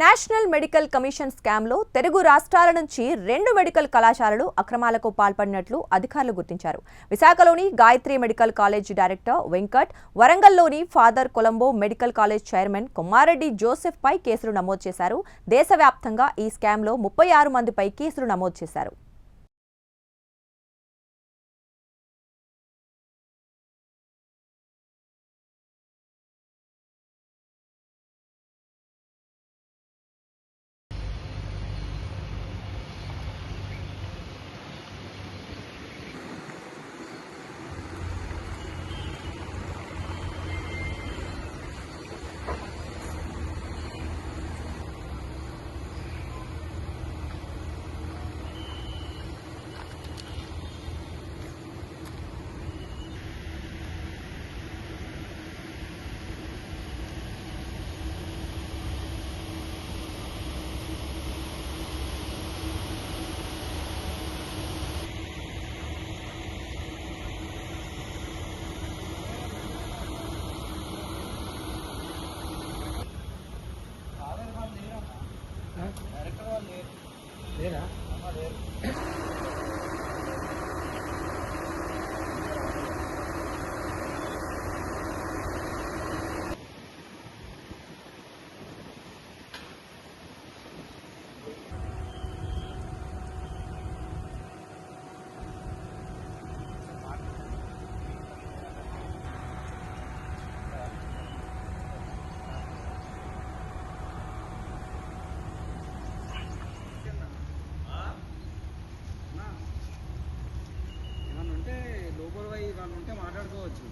National medical commission స్కామ్లో తెలుగు రాష్ట్రాల నుంచి రెండు మెడికల్ కళాశాలలు అక్రమాలకు పాల్పడినట్లు అధికారులు గుర్తించారు. విశాఖలోని Gayatri medical college director Venkat వరంగల్లోని father Colombo medical college chairman Kommareddy Joseph పై కేసులు నమోదు చేశారు. దేశవ్యాప్తంగా ఈ స్కామ్లో ముప్పై ఆరు మందిపై కేసులు నమోదు చేశారు. আমার লেট লেট হ্যাঁ আমার వాళ్ళు ఉంటే మాట్లాడుకోవచ్చు.